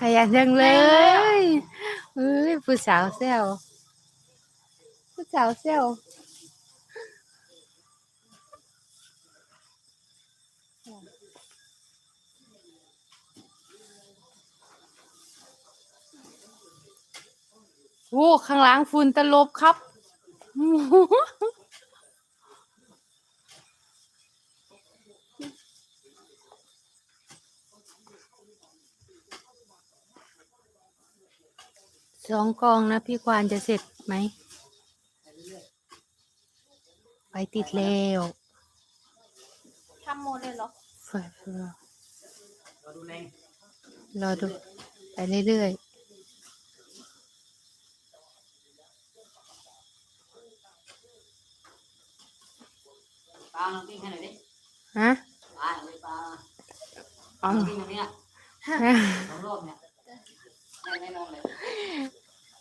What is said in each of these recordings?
ขยันจังเลยเอ้ยผู้สาวแซวผู้สาวแซวโอ้ข้างหล่างฝุ่นตลบครับ สองกองนะพี่ควานจะเสร็จไหมไปติดแล้วทำโมเลยเหรอไฟเฟือเราดูแรงรอดูไปเรื่อยปลาลองปิ้งให้หน่อยดิๆฮะ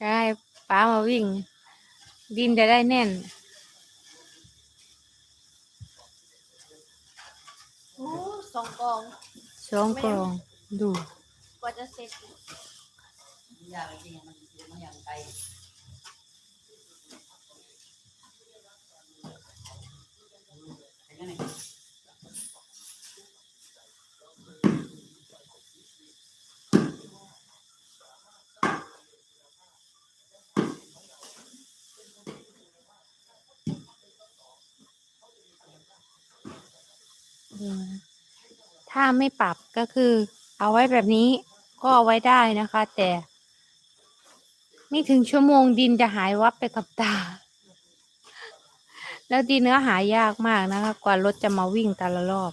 ได้แน่นอนเลยได้ป้ามาวิ่ง ดินจะได้แน่น โอ้สองกองสองกองดู กว่าจะเสร็จ ยากจริงๆมันมันอย่างไกลเห็นไหมเนี่ย ดูนะ ถ้าไม่ปรับก็คือ เอาไว้แบบนี้ก็เอาไว้ได้นะคะ แต่ ไม่ถึงชั่วโมงดินจะหายวับไปกับตา แล้วดินเนื้อหายากมากนะคะ กว่ารถจะมาวิ่งแต่ละรอบ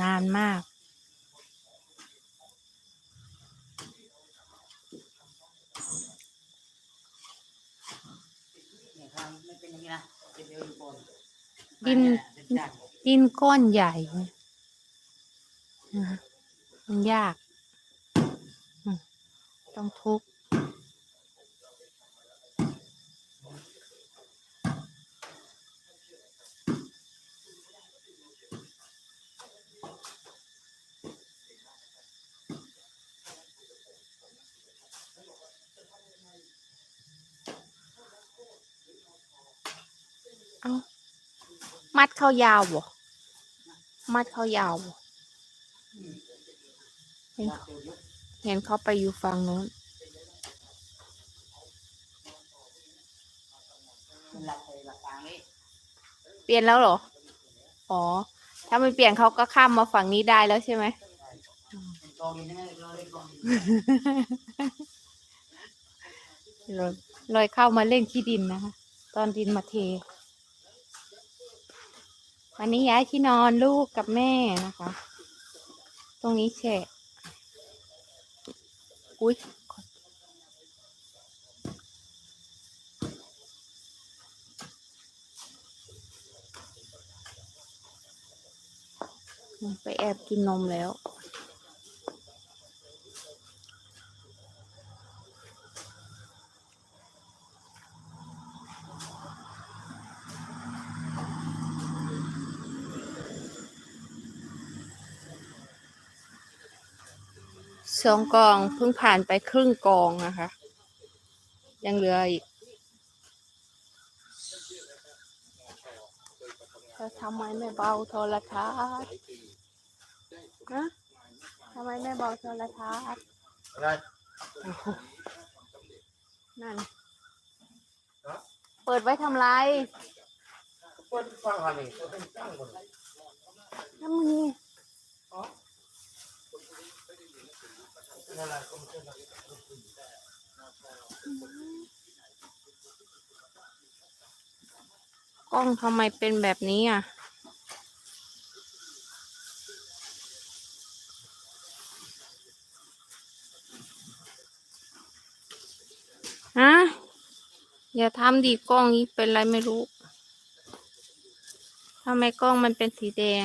นานมากเนี่ยทางไม่เป็นอย่างนี้นะเป็นเดียวอยู่ก่อนดินเป็นจานดินก้อนใหญ่นะคะ มันยาก ต้องทุบเอามัดเข้ายาวบ่ มัดเข้ายาวบ่ เห็นเห็นเขาไปอยู่ฝั่งนู้นเปลี่ยนแล้วเหรอ อ๋อ ถ้าไม่เปลี่ยนเขาก็ข้ามมาฝั่งนี้ได้แล้วใช่ไหมลอยลอยเข้ามาเล่นขี้ดินนะคะ ตอนดินมาเท วันนี้ย้ายที่นอนลูกกับแม่นะคะ ตรงนี้แฉะ อุ้ยไปแอบกินนมแล้ว สองกองเพิ่งผ่านไปครึ่งกองนะคะ ยังเหลืออีกแล้วทำไมไม่เบาโทรทัศน์นะทำไมไม่เบาโทรทัศน์อะไรโอ้โหนั่น เปิดไว้ทำไรเปิดฟังอะไรเปิดเป็นตั้งคนน้ำมือนั่นแหละก็ไม่ใช่นะ กล้องทำไมเป็นแบบนี้อะ ฮะ อย่าทำดีกล้องนี้เป็นไรไม่รู้ ทำไมกล้องมันเป็นสีแดง